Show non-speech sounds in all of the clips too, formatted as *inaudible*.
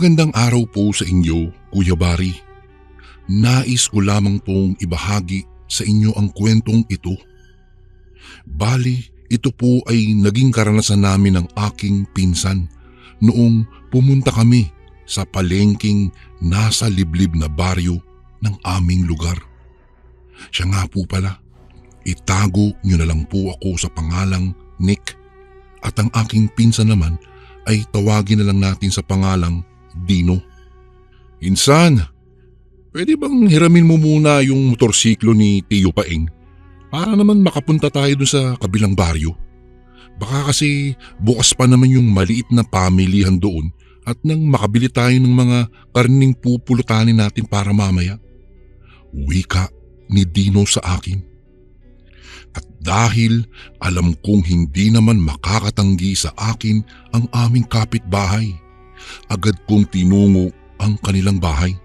Magandang araw po sa inyo, Kuya Bari. Nais ko lamang pong ibahagi sa inyo ang kwentong ito. Bali, ito po ay naging karanasan namin ng aking pinsan noong pumunta kami sa palengking nasa liblib na baryo ng aming lugar. Siya nga po pala, itago niyo na lang po ako sa pangalang Nick at ang aking pinsan naman ay tawagin na lang natin sa pangalang Dino. Insan, pwede bang hiramin mo muna yung motorsiklo ni Tio Paeng para naman makapunta tayo dun sa kabilang baryo? Baka kasi bukas pa naman yung maliit na pamilihan doon at nang makabili tayo ng mga karning pupulutanin natin para mamaya. Wika ni Dino sa akin. At dahil alam kong hindi naman makakatanggi sa akin ang aming kapitbahay, agad kong tinungo ang kanilang bahay.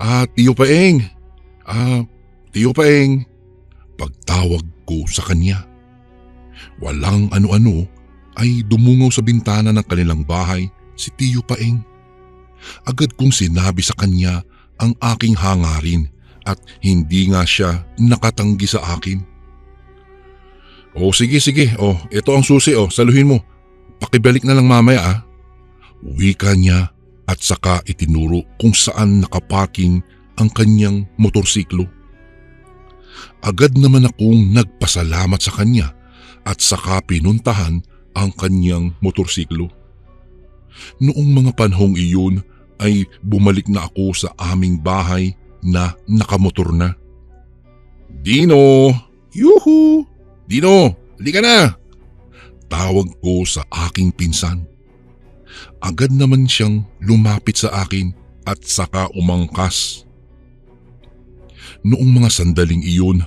Ah, Tiyo Paeng! Ah, Tiyo Paeng! Pagtawag ko sa kanya. Walang ano-ano ay dumungaw sa bintana ng kanilang bahay si Tiyo Paeng. Agad kong sinabi sa kanya ang aking hangarin at hindi nga siya nakatanggi sa akin. O sige sige, o ito ang susi o, saluhin mo. Pakibalik na lang mamaya ah. Wika niya at saka itinuro kung saan nakaparking ang kanyang motorsiklo. Agad naman akong nagpasalamat sa kanya at saka pinuntahan ang kanyang motorsiklo. Noong mga panhong iyon ay bumalik na ako sa aming bahay na nakamotor na. Dino! Yuhu! Dino! Halika na! Tawag ko sa aking pinsan. Agad naman siyang lumapit sa akin at saka umangkas. Noong mga sandaling iyon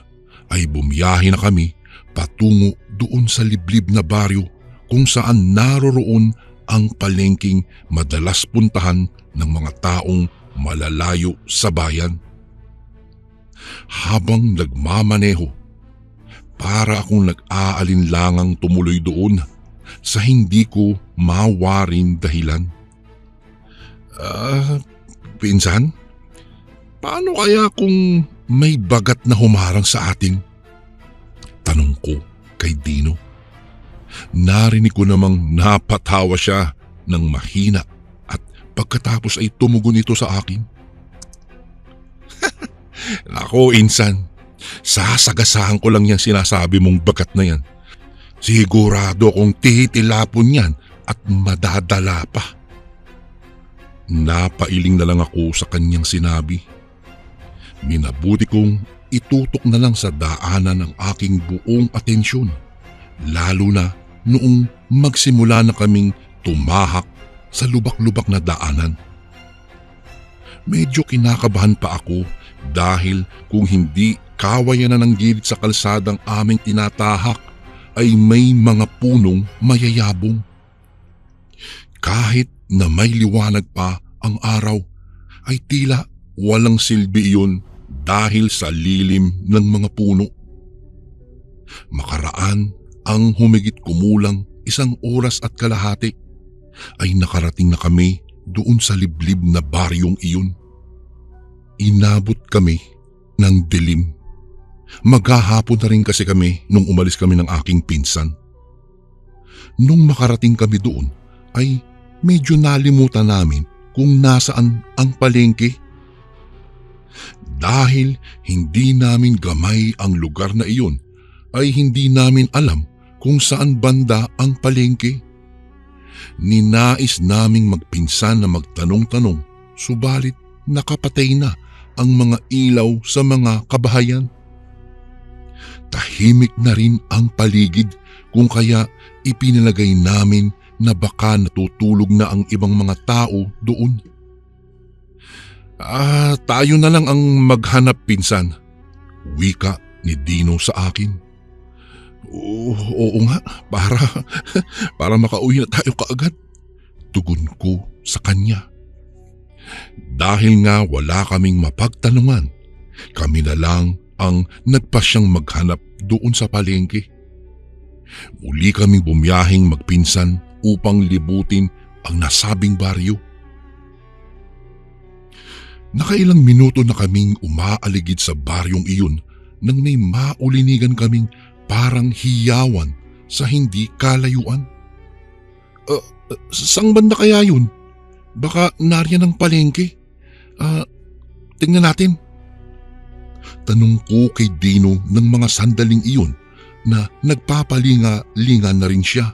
ay bumiyahe na kami patungo doon sa liblib na baryo kung saan naroroon ang palengking madalas puntahan ng mga taong malalayo sa bayan. Habang nagmamaneho, para akong nag-aalinlangang tumuloy doon sa hindi ko mawaring dahilan. Ah, pinsan? Paano kaya kung may bagat na humarang sa atin? Tanong ko kay Dino. Narinig ko namang napatawa siya ng mahina at pagkatapos ay tumugon ito sa akin. *laughs* Nako, insan. Sasagasahan ko lang yan sinasabi mong bagat na yan. Sigurado kong titilapon yan at madadala pa. Napailing na lang ako sa kanyang sinabi. Minabuti kong itutok na lang sa daanan ang aking buong atensyon. Lalo na noong magsimula na kaming tumahak sa lubak-lubak na daanan. Medyo kinakabahan pa ako dahil kung hindi kawayan na ng gilid sa kalsadang aming tinatahak ay may mga punong mayayabong. Kahit na may liwanag pa ang araw ay tila walang silbi iyon dahil sa lilim ng mga puno. Makaraan ang humigit kumulang isang oras at kalahati ay nakarating na kami doon sa liblib na baryong iyon. Inabot kami ng dilim. Maghahapon na rin kasi kami nung umalis kami ng aking pinsan. Nung makarating kami doon ay medyo nalimutan namin kung nasaan ang palengke. dahil hindi namin gamay ang lugar na iyon ay hindi namin alam kung saan banda ang palengke. Ninais naming magpinsan na magtanong-tanong subalit nakapatay na ang mga ilaw sa mga kabahayan. Tahimik na rin ang paligid kung kaya ipinalagay namin na baka natutulog na ang ibang mga tao doon. Ah, tayo na lang ang maghanap pinsan. Wika ni Dino sa akin. Oo, oo nga, para, *laughs* para makauwi na tayo kaagad. Tugon ko sa kanya. Dahil nga wala kaming mapagtanungan, kami na lang ang nagpasyang maghanap doon sa palengke. Muli kaming bumiyahing magpinsan upang libutin ang nasabing baryo. Nakailang minuto na kaming umaaligid sa baryong iyon nang may maulinigan kaming parang hiyawan sa hindi kalayuan. Uh, uh, sang banda kaya yun? Baka nariyan ang palengke. Ah, uh, tingnan natin. Tanong ko kay Dino ng mga sandaling iyon na nagpapalinga-linga na rin siya.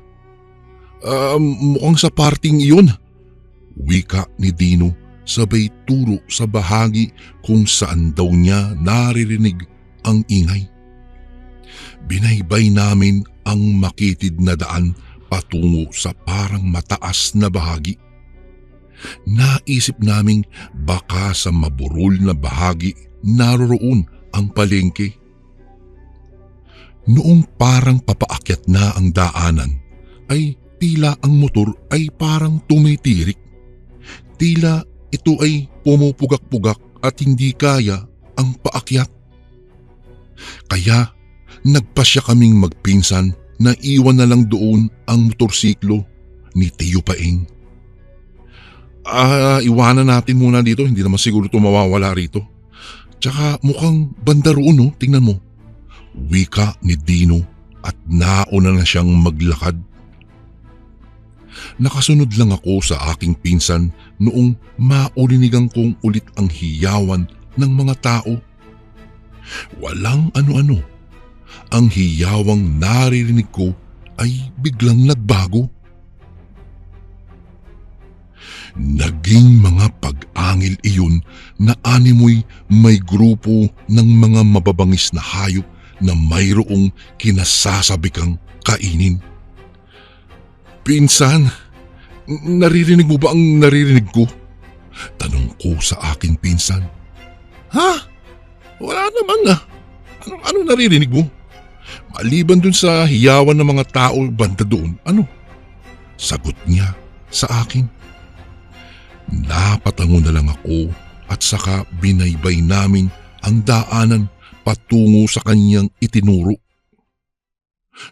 Uh, mukhang sa parting iyon. Wika ni Dino sabay turo sa bahagi kung saan daw niya naririnig ang ingay. Binaybay namin ang makitid na daan patungo sa parang mataas na bahagi. Naisip naming baka sa maburol na bahagi naroroon ang palengke. Noong parang papaakyat na ang daanan, ay tila ang motor ay parang tumitirik. Tila ito ay pumupugak-pugak at hindi kaya ang paakyat. Kaya nagpasya kaming magpinsan na iwan na lang doon ang motorsiklo ni Tio Paeng. Ah, iwanan natin muna dito, hindi naman siguro ito mawawala rito. Tsaka mukhang banda roon no, tingnan mo. Wika ni Dino at nauna na siyang maglakad Nakasunod lang ako sa aking pinsan noong maulinigan kong ulit ang hiyawan ng mga tao. Walang ano-ano. Ang hiyawang naririnig ko ay biglang nagbago. Naging mga pag-angil iyon na animoy may grupo ng mga mababangis na hayop na mayroong kinasasabikang kainin. Pinsan, naririnig mo ba ang naririnig ko? Tanong ko sa aking pinsan. Ha? Wala naman ah. Ano, ano naririnig mo? Maliban dun sa hiyawan ng mga tao banda doon, ano? Sagot niya sa akin. Napatango na lang ako at saka binaybay namin ang daanan patungo sa kanyang itinuro.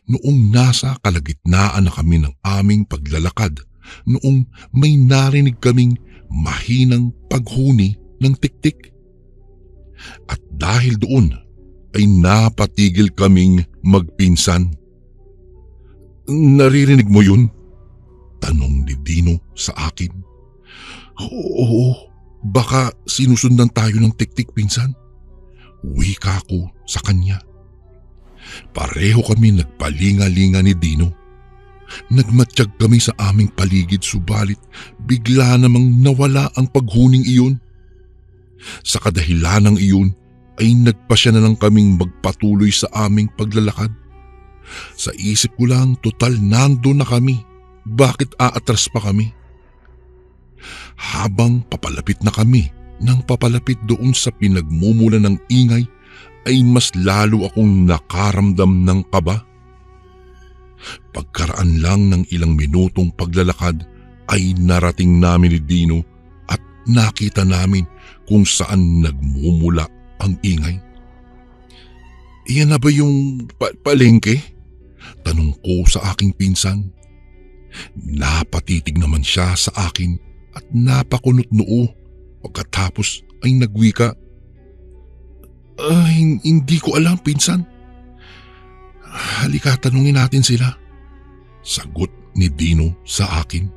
Noong nasa kalagitnaan na kami ng aming paglalakad, noong may narinig kaming mahinang paghuni ng tiktik. At dahil doon ay napatigil kaming magpinsan. Naririnig mo yun? Tanong ni Dino sa akin. Oo, baka sinusundan tayo ng tiktik pinsan. Wika ko sa kanya. Pareho kami nagpalinga-linga ni Dino. Nagmatsyag kami sa aming paligid subalit bigla namang nawala ang paghuning iyon. Sa kadahilanang iyon ay nagpasya na lang kaming magpatuloy sa aming paglalakad. Sa isip ko lang total nando na kami. Bakit aatras pa kami? Habang papalapit na kami nang papalapit doon sa pinagmumula ng ingay ay mas lalo akong nakaramdam ng kaba. Pagkaraan lang ng ilang minutong paglalakad ay narating namin ni Dino at nakita namin kung saan nagmumula ang ingay. Iyan na ba yung pa- palengke? Tanong ko sa aking pinsan. Napatitig naman siya sa akin at napakunot noo pagkatapos ay nagwika Uh, hindi ko alam, pinsan. Halika, tanungin natin sila. Sagot ni Dino sa akin.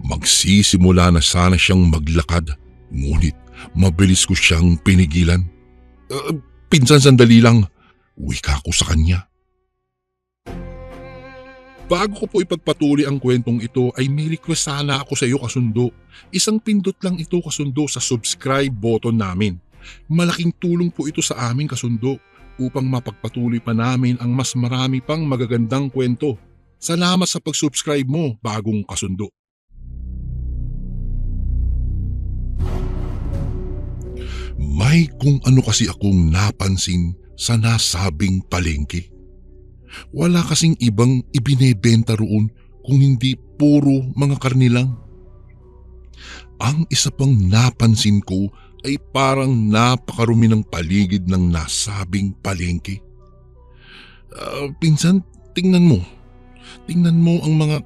Magsisimula na sana siyang maglakad Ngunit mabilis ko siyang pinigilan. "Uh, pinsan sandali lang, wika ko sa kanya. Bago ko po ipagpatuloy ang kwentong ito ay may request sana ako sa iyo kasundo. Isang pindot lang ito kasundo sa subscribe button namin. Malaking tulong po ito sa amin kasundo upang mapagpatuloy pa namin ang mas marami pang magagandang kwento. Salamat sa pag-subscribe mo bagong kasundo. May kung ano kasi akong napansin sa nasabing palengke. Wala kasing ibang ibinebenta roon kung hindi puro mga karni lang. Ang isa pang napansin ko ay parang napakarumi ng paligid ng nasabing palengke. Ah, pinsan, tingnan mo. Tingnan mo ang mga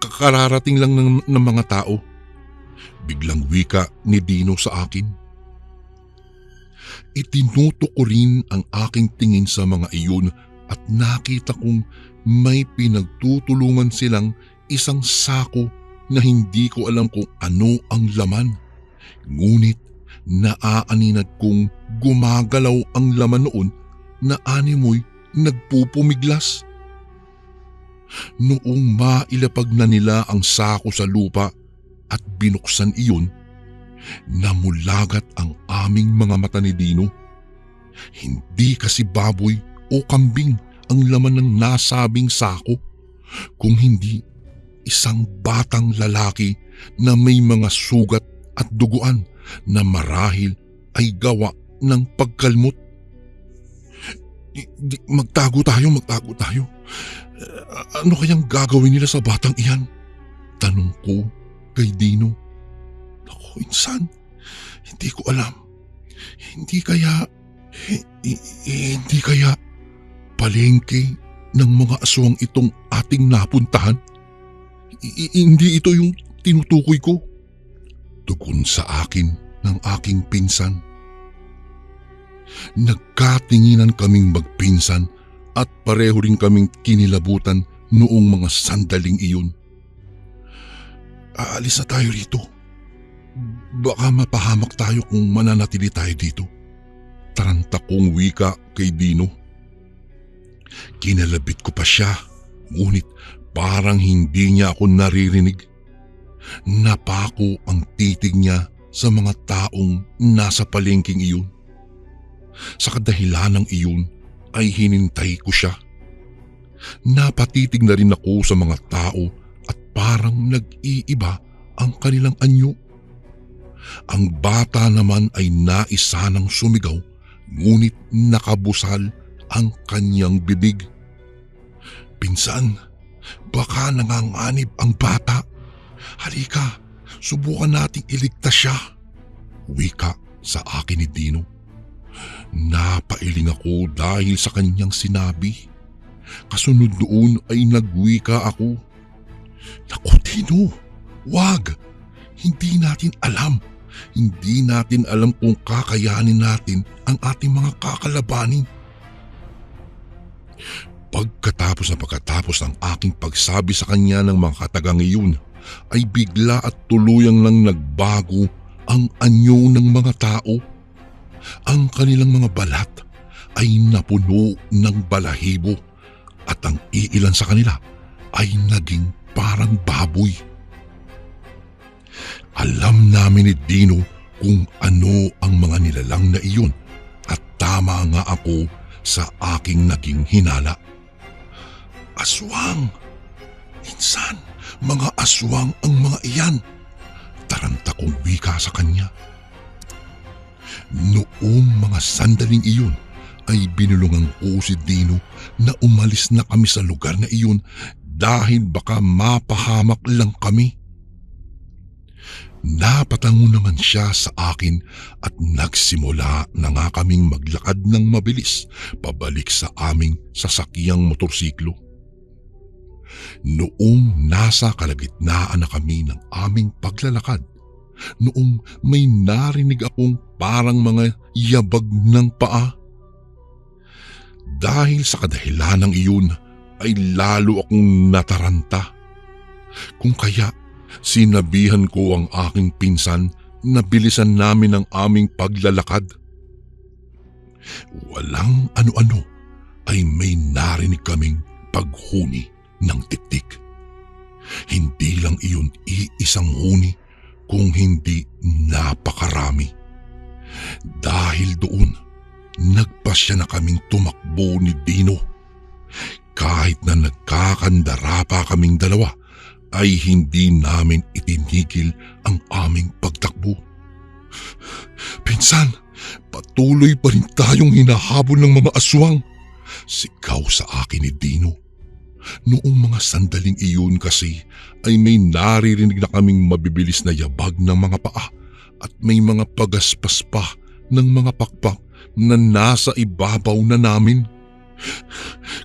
kakararating lang ng, ng mga tao. Biglang wika ni Dino sa akin. Itinuto ko rin ang aking tingin sa mga iyon at nakita kong may pinagtutulungan silang isang sako na hindi ko alam kung ano ang laman. Ngunit naaaninag kong gumagalaw ang laman noon na animoy nagpupumiglas. Noong mailapag na nila ang sako sa lupa at binuksan iyon, namulagat ang aming mga mata ni Dino. Hindi kasi baboy o kambing ang laman ng nasabing sako, kung hindi isang batang lalaki na may mga sugat at duguan na marahil ay gawa ng pagkalmot. Di- magtago tayo, magtago tayo. Ano kayang gagawin nila sa batang iyan? Tanong ko kay Dino. Ako, insan, hindi ko alam. Hindi kaya, hi- hi- hindi kaya palengke ng mga aswang itong ating napuntahan? Hindi ito yung tinutukoy ko. Tugon sa akin ng aking pinsan. Nagkatinginan kaming magpinsan at pareho rin kaming kinilabutan noong mga sandaling iyon. Aalis na tayo rito. Baka mapahamak tayo kung mananatili tayo dito. Taranta kong wika kay Dino. Kinalabit ko pa siya, ngunit parang hindi niya ako naririnig. Napako ang titig niya sa mga taong nasa palengking iyon. Sa kadahilan ng iyon ay hinintay ko siya. Napatitig na rin ako sa mga tao at parang nag-iiba ang kanilang anyo. Ang bata naman ay naisa ng sumigaw ngunit nakabusal ang kanyang bibig. Pinsan, baka nanganganib ang bata. Halika, subukan nating iligtas siya. Wika sa akin ni Dino. Napailing ako dahil sa kanyang sinabi. Kasunod doon ay nagwika ako. Naku Dino, wag! Hindi natin alam. Hindi natin alam kung kakayanin natin ang ating mga kakalabanin. Pagkatapos na pagkatapos ng aking pagsabi sa kanya ng mga katagang iyon, ay bigla at tuluyang lang nagbago ang anyo ng mga tao. Ang kanilang mga balat ay napuno ng balahibo at ang iilan sa kanila ay naging parang baboy. Alam namin ni Dino kung ano ang mga nilalang na iyon at tama nga ako sa aking naging hinala. Aswang! Insan, mga aswang ang mga iyan. Taranta kong wika sa kanya. Noong mga sandaling iyon ay binulungan ko si Dino na umalis na kami sa lugar na iyon dahil baka mapahamak lang kami. Napatango naman siya sa akin at nagsimula na nga kaming maglakad ng mabilis pabalik sa aming sasakyang motorsiklo. Noong nasa kalagitnaan na kami ng aming paglalakad, noong may narinig akong parang mga yabag ng paa. Dahil sa kadahilan ng iyon ay lalo akong nataranta. Kung kaya sinabihan ko ang aking pinsan nabilisan namin ang aming paglalakad. Walang ano-ano ay may narinig kaming paghuni ng tiktik. Hindi lang iyon iisang huni kung hindi napakarami. Dahil doon, nagpasya na kaming tumakbo ni Dino. Kahit na nagkakandara pa kaming dalawa, ay hindi namin itinigil ang aming pagtakbo. Pinsan, patuloy pa rin tayong hinahabol ng mga aswang. Sigaw sa akin ni Dino. Noong mga sandaling iyon kasi ay may naririnig na kaming mabibilis na yabag ng mga paa at may mga pagaspas pa ng mga pakpak na nasa ibabaw na namin.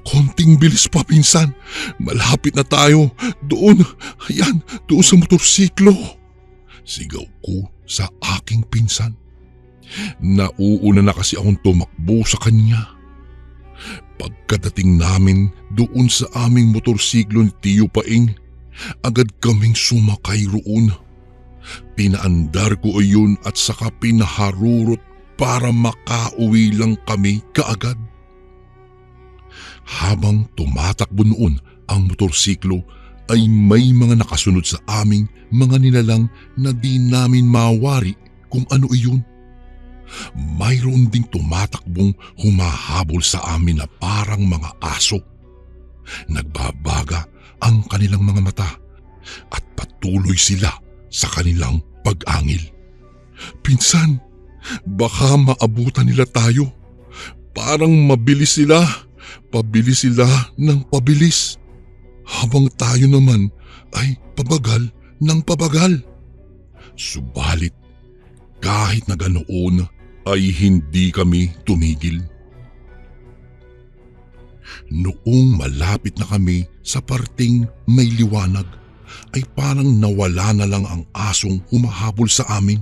Konting bilis pa pinsan, malapit na tayo. Doon, ayan, doon sa motorsiklo. Sigaw ko sa aking pinsan. Nauuna na kasi akong tumakbo sa kanya. Pagkadating namin doon sa aming motorsiklo ni Tio Paing, agad kaming sumakay roon. Pinaandar ko iyon at saka pinaharurot para makauwi lang kami kaagad. Habang tumatakbo noon ang motorsiklo ay may mga nakasunod sa aming mga nilalang na di namin mawari kung ano iyon. Mayroon ding tumatakbong humahabol sa amin na parang mga aso. Nagbabaga ang kanilang mga mata at patuloy sila sa kanilang pag-angil. Pinsan, baka maabutan nila tayo. Parang mabilis sila. Pabilis sila ng pabilis. Habang tayo naman ay pabagal ng pabagal. Subalit, kahit na ganoon ay hindi kami tumigil. Noong malapit na kami sa parting may liwanag, ay parang nawala na lang ang asong humahabol sa amin.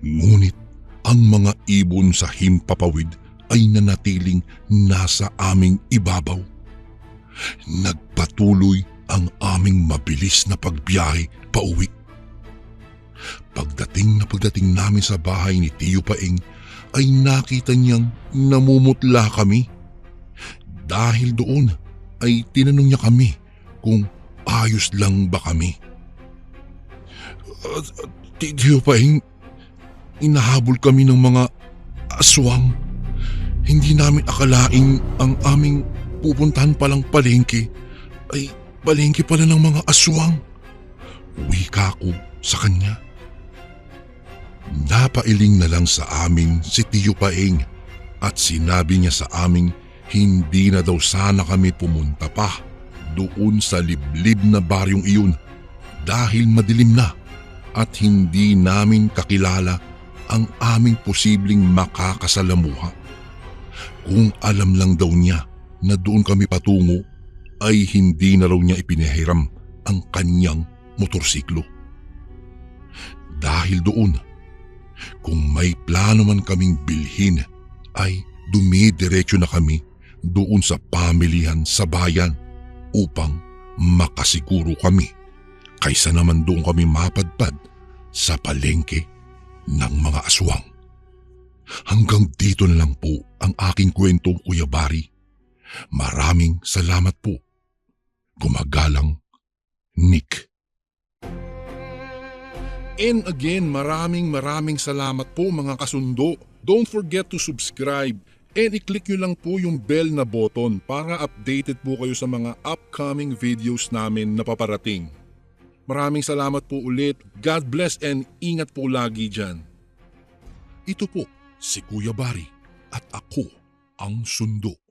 Ngunit ang mga ibon sa himpapawid ay nanatiling nasa aming ibabaw. Nagpatuloy ang aming mabilis na pagbiyahe pauwi. Pagdating na pagdating namin sa bahay ni Tio Paing ay nakita niyang namumutla kami. Dahil doon ay tinanong niya kami kung ayos lang ba kami. Tio Paing, inahabol kami ng mga aswang. Hindi namin akalaing ang aming pupuntahan palang palengke ay palengke pala ng mga aswang. Wika ko sa kanya. Napailing na lang sa amin si Tiyo Paeng at sinabi niya sa amin hindi na daw sana kami pumunta pa doon sa liblib na baryong iyon dahil madilim na at hindi namin kakilala ang aming posibleng makakasalamuha. Kung alam lang daw niya na doon kami patungo ay hindi na raw niya ipinahiram ang kanyang motorsiklo. Dahil doon, kung may plano man kaming bilhin ay dumidiretso na kami doon sa pamilihan sa bayan upang makasiguro kami kaysa naman doon kami mapadpad sa palengke ng mga aswang. Hanggang dito na lang po ang aking kwento, Kuya Bari. Maraming salamat po. Gumagalang Nick. And again, maraming maraming salamat po mga kasundo. Don't forget to subscribe and i-click nyo lang po yung bell na button para updated po kayo sa mga upcoming videos namin na paparating. Maraming salamat po ulit. God bless and ingat po lagi dyan. Ito po si Kuya Bari at ako ang sundo.